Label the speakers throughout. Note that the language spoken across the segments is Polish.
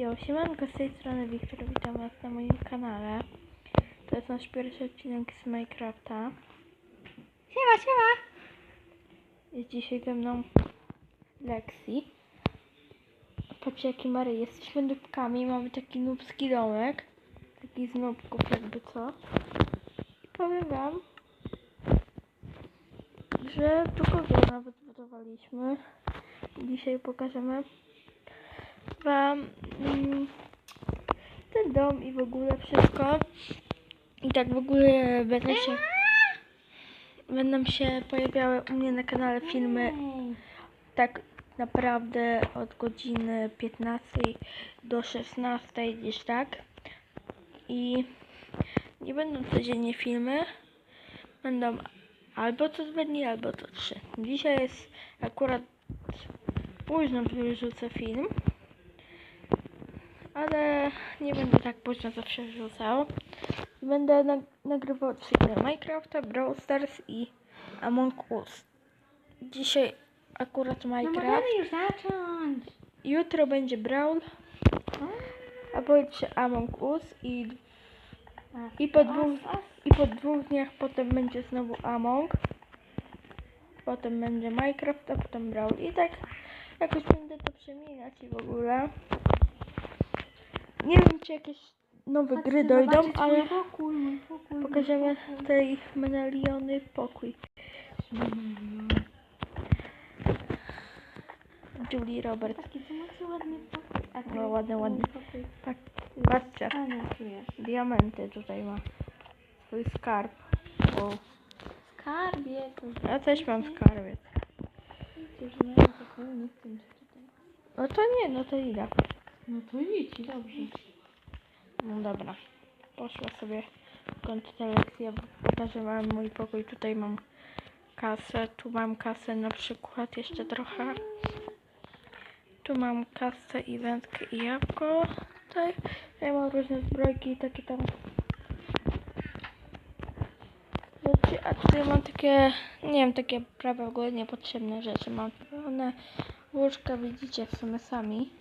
Speaker 1: Jo, siemanko, z tej strony Wiktor, witam was na moim kanale. To jest nasz pierwszy odcinek z Minecrafta.
Speaker 2: Siema, siema!
Speaker 1: Jest dzisiaj ze mną Lexi. Patrzcie jaki Mary, jesteśmy nubkami, mamy taki nubski domek. Taki z nubków jakby co. I powiem wam, że tylko wiele nawet budowaliśmy. Dzisiaj pokażemy wam mm, ten dom i w ogóle wszystko. I tak w ogóle będę się będą się pojawiały u mnie na kanale filmy tak naprawdę od godziny 15 do 16 gdzieś tak. I nie będą codziennie filmy. Będą albo co dwa dni, albo co trzy. Dzisiaj jest akurat późno wyrzucę film. Ale nie będę tak późno zawsze wrzucał. Będę nag- nagrywał cykle Minecrafta, Brawl Stars i Among Us. Dzisiaj akurat
Speaker 2: No
Speaker 1: Minecraft.
Speaker 2: możemy już zacząć.
Speaker 1: Jutro będzie Brawl, a pojutrze Among Us i, i, po dwóch, i po dwóch dniach potem będzie znowu Among. Potem będzie Minecraft, a potem Brawl. I tak jakoś będę to przemieniać i w ogóle. Nie wiem czy jakieś nowe gry dojdą, ale
Speaker 2: Mój pokój, mój pokój, mój
Speaker 1: pokażemy
Speaker 2: pokój.
Speaker 1: tutaj medaliony pokój. Julie Robert.
Speaker 2: Taki to macie ładny pokój. A
Speaker 1: No, ładny, ładny.
Speaker 2: pokój.
Speaker 1: Tak, patrzcie. Diamenty tutaj ma. Swój skarb. O,
Speaker 2: Skarbie, to
Speaker 1: ja też mam skarbiec.
Speaker 2: widzisz, pokoju nie chcę.
Speaker 1: No to nie, no to idę.
Speaker 2: No to idź, dobrze.
Speaker 1: No dobra. Poszła sobie kontynuacja. Pokażę wam mój pokój. Tutaj mam kasę. Tu mam kasę na przykład jeszcze trochę. Tu mam kasę i wędkę i jabłko. Tutaj. Ja mam różne zbrojki i takie tam. A tutaj mam takie, nie wiem, takie prawie w ogóle niepotrzebne rzeczy. Mam one łóżka, widzicie w sumie sami.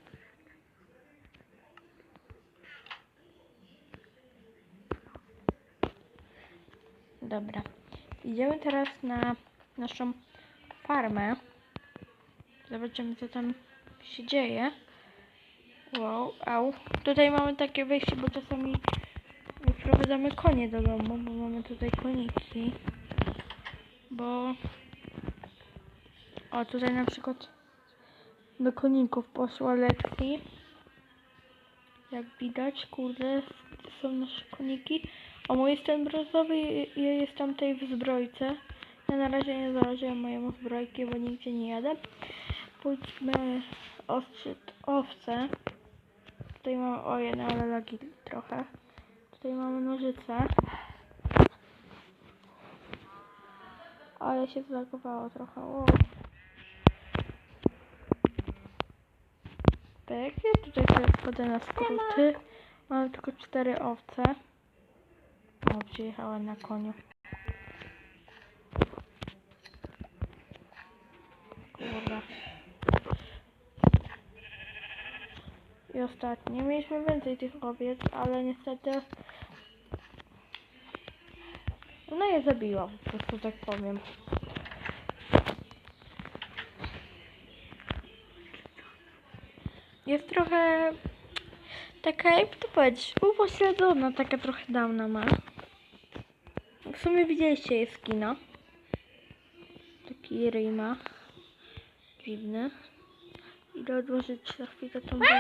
Speaker 1: Dobra. Idziemy teraz na naszą farmę. Zobaczymy, co tam się dzieje. Wow, au. Tutaj mamy takie wejście, bo czasami wprowadzamy konie do domu, bo mamy tutaj koniki. Bo... O, tutaj na przykład do koników poszła Lexi. Jak widać, kurde, są nasze koniki. O, mój ten brązowy, ja jestem tutaj w zbrojce. Ja na razie nie założyłem mojemu zbrojki, bo nigdzie nie jadę. Pójdźmy ostrzyć owce. Tutaj mamy, ojej, no ale lagi trochę. Tutaj mamy nożyce. Ale się zlagowało trochę, wow. Ja tutaj sobie wchodzę na skróty. Mamy tylko cztery owce. O, przyjechała na koniu. Kurwa. I ostatnie. Mieliśmy więcej tych owiec, ale niestety ona je zabiła, po prostu tak powiem. Jest trochę taka, jakby to powiedzieć, upośledzona, taka trochę dawna ma. W sumie widzieliście jej skina. Taki ryj ma. Dziwny. Idę odłożyć na chwilę tą broń.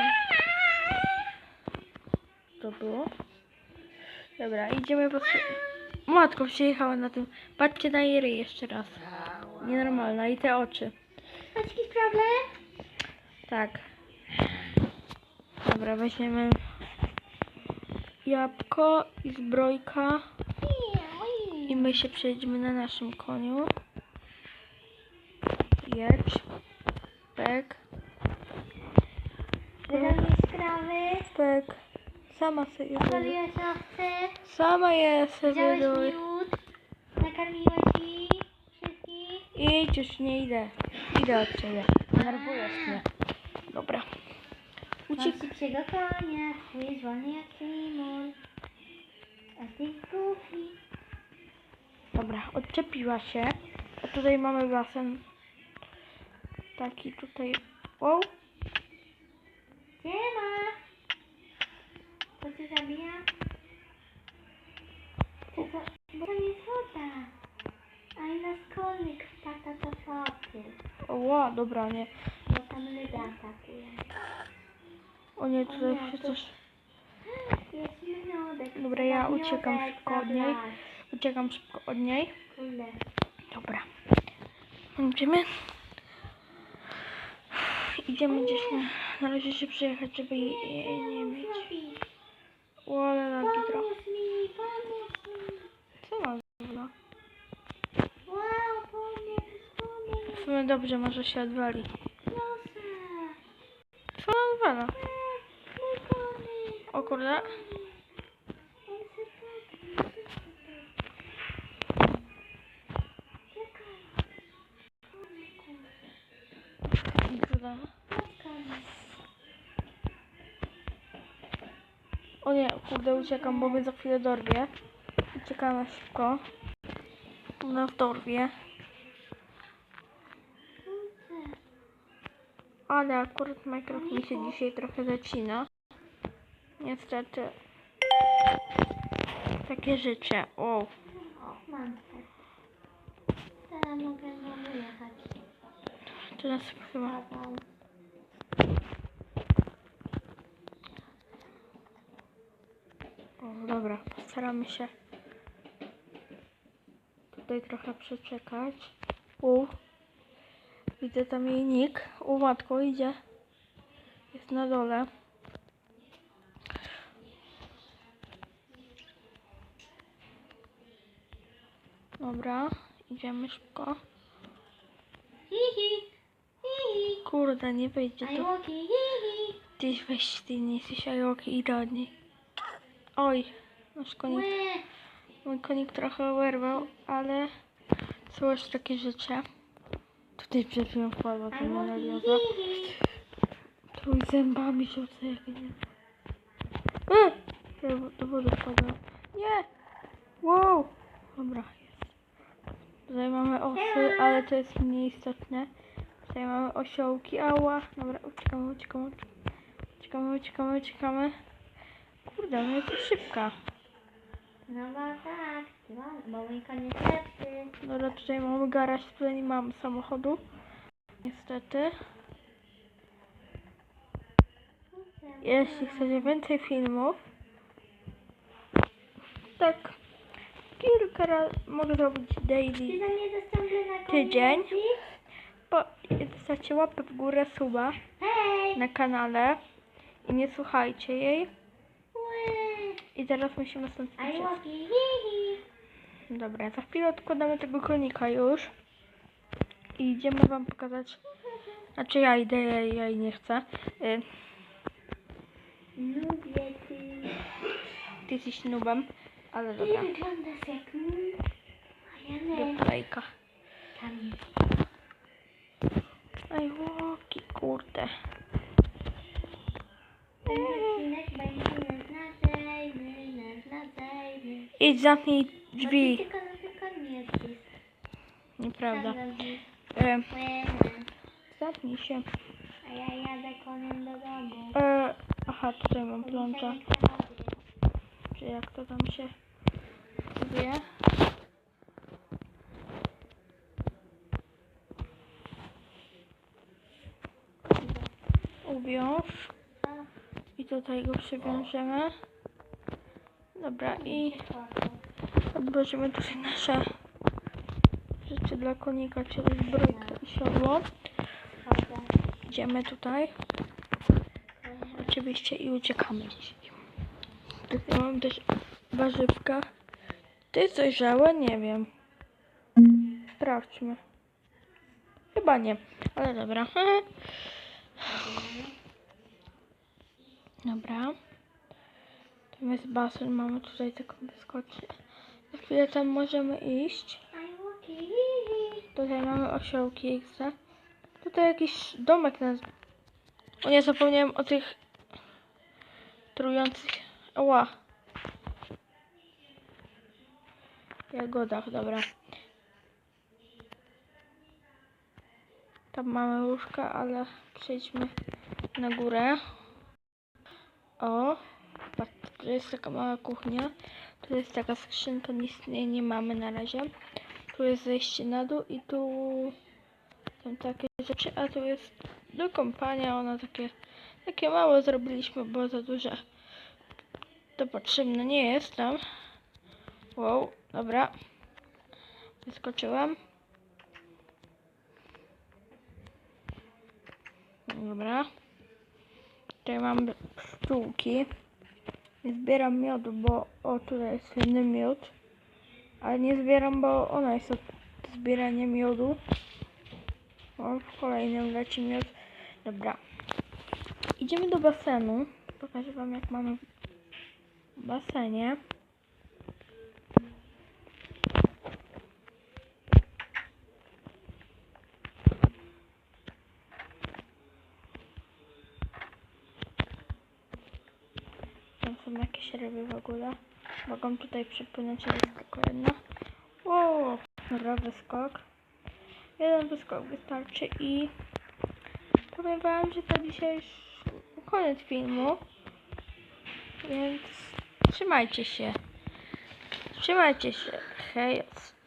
Speaker 1: To było. Dobra, idziemy po... Matko, przyjechała na tym. Patrzcie na jej ryj jeszcze raz. Nienormalna. I te oczy.
Speaker 2: Masz jakiś problem?
Speaker 1: Tak. Dobra, weźmiemy jabłko i zbrojka. I my się przejedziemy na naszym koniu. Jedź. Pek.
Speaker 2: Wydałeś sprawy?
Speaker 1: Pek. Sama sobie.
Speaker 2: Odpaliłeś owce?
Speaker 1: Sama je sobie
Speaker 2: Wziąłeś miód? Nakarmiłeś ich? Wszystkich?
Speaker 1: Idź, już nie idę. Idę od ciebie. Nerwujesz mnie. Dobra. ci...
Speaker 2: Mam psiego konia, twój wolny jak Timur. A ty głupi.
Speaker 1: Dobra, odczepiła się. A tutaj mamy basen. Taki tutaj. Wow.
Speaker 2: Siema! To cię zabija? To? Bo to nie woda. A i na szkolnik wpata do wody.
Speaker 1: Ła, dobra, nie.
Speaker 2: Bo tam ludzie atakują.
Speaker 1: O nie, tutaj
Speaker 2: nie,
Speaker 1: się
Speaker 2: to-
Speaker 1: coś...
Speaker 2: Jest.
Speaker 1: Dobra, ja uciekam szybko od niej. Uciekam szybko od niej. Dobra. Idziemy. Idziemy gdzieś na... Na razie się przyjechać, żeby jej jej nie mieć. Ole,
Speaker 2: pomóż mi.
Speaker 1: Co ma
Speaker 2: pomóż.
Speaker 1: W sumie dobrze, może się odwali. Co on odwala? O kurde.
Speaker 2: Konik.
Speaker 1: O nie, kurde, uciekam, bo mnie za chwilę dorwie. Uciekamy szybko. Ona w dorwie. Ale akurat Minecraft mi się dzisiaj trochę zacina. Niestety. Takie życie. O.
Speaker 2: Mam. Teraz mogę jechać.
Speaker 1: Teraz.
Speaker 2: Paweł.
Speaker 1: O, dobra, postaramy się tutaj trochę przeczekać. U. Widzę tam jej nick. U, matko, idzie. Jest na dole. Dobra, idziemy szybko.
Speaker 2: Hihi.
Speaker 1: Kurde, nie wyjdzie to. Ty weź ty, nie jesteś Ajoki i Rodney. Oj, nasz konik, mój konik trochę oberwał, ale jeszcze takie życie. Tutaj chwilą wpadła ta.
Speaker 2: Hihi.
Speaker 1: Tu zębami rzuca jak nie. E! Do wody wpadła. Nie! Wow! Dobra, jest. Tutaj mamy osy, ale to jest mniej istotne. Tutaj mamy osiołki, ała. Dobra, uciekamy, uciekamy, uciekamy, uciekamy, uciekamy. Kurde, ona jest szybka.
Speaker 2: No bo tak. No, bo mój koniec lepszy.
Speaker 1: Dobra, tutaj mamy garaż, tutaj nie mamy samochodu. Niestety. Jeśli chcecie więcej filmów, tak kilka razy mogę zrobić daily? Tydzień. Zostawcie łapę w górę, suba na kanale i nie słuchajcie jej. I teraz musimy stąd.
Speaker 2: Hihi.
Speaker 1: Dobra, za chwilę odkładamy tego konika już i idziemy wam pokazać, znaczy ja idę, ja, ja jej nie chcę. Y,
Speaker 2: Lubię ty.
Speaker 1: Ty jesteś nubem, ale
Speaker 2: Ty
Speaker 1: dobra.
Speaker 2: wyglądasz jak mm, Marianne.
Speaker 1: Gameplay-ka.
Speaker 2: Tam jest.
Speaker 1: Ej, łoki, kurde. Idź, zamknij drzwi. Nieprawda. E, zamknij się.
Speaker 2: A ja jadę koniem do domu.
Speaker 1: Aha, tutaj mam plącza. Czy jak to tam się wie?
Speaker 2: Co?
Speaker 1: I tutaj go przywiążemy. Dobra, i odłożymy tutaj nasze rzeczy dla konika, czyli zbrojkę i siodło. Idziemy tutaj. Oczywiście i uciekamy dzisiaj. Mam też warzywka. Ty jest dojrzałe? Nie wiem. Sprawdźmy. Chyba nie, ale dobra. Dobra. Tam jest basen, mamy tutaj taką wyskocznię. Na chwilę tam możemy iść. Tutaj mamy osiołki XD. Tutaj jakiś domek na... O nie, zapomniałem o tych trujących. Ała. Jagodach, dobra. Tam mamy łóżka, ale przejdźmy na górę. O, patrz, tu jest taka mała kuchnia. Tu jest taka skrzynka, nic nie, nie mamy na razie. Tu jest zejście na dół i tu są takie rzeczy, a tu jest do kąpania. Ono takie, takie małe zrobiliśmy, bo za duże to potrzebne nie jest tam. Wow, dobra. Wyskoczyłam. Dobra. Tutaj mam pszczółki. Zbieram miodu, bo o tutaj jest inny miód. Ale nie zbieram, bo ona jest od zbierania miodu. O, w kolejnym leci miód. Dobra. Idziemy do basenu. Pokażę wam jak mamy w basenie. Tam są jakieś ryby w ogóle. Mogą tutaj przypłynąć, tylko jedna. Wow, dobra, wyskok. Jeden wyskok wystarczy i powiem wam, że to dzisiaj już koniec filmu. Więc trzymajcie się. Trzymajcie się. Hej.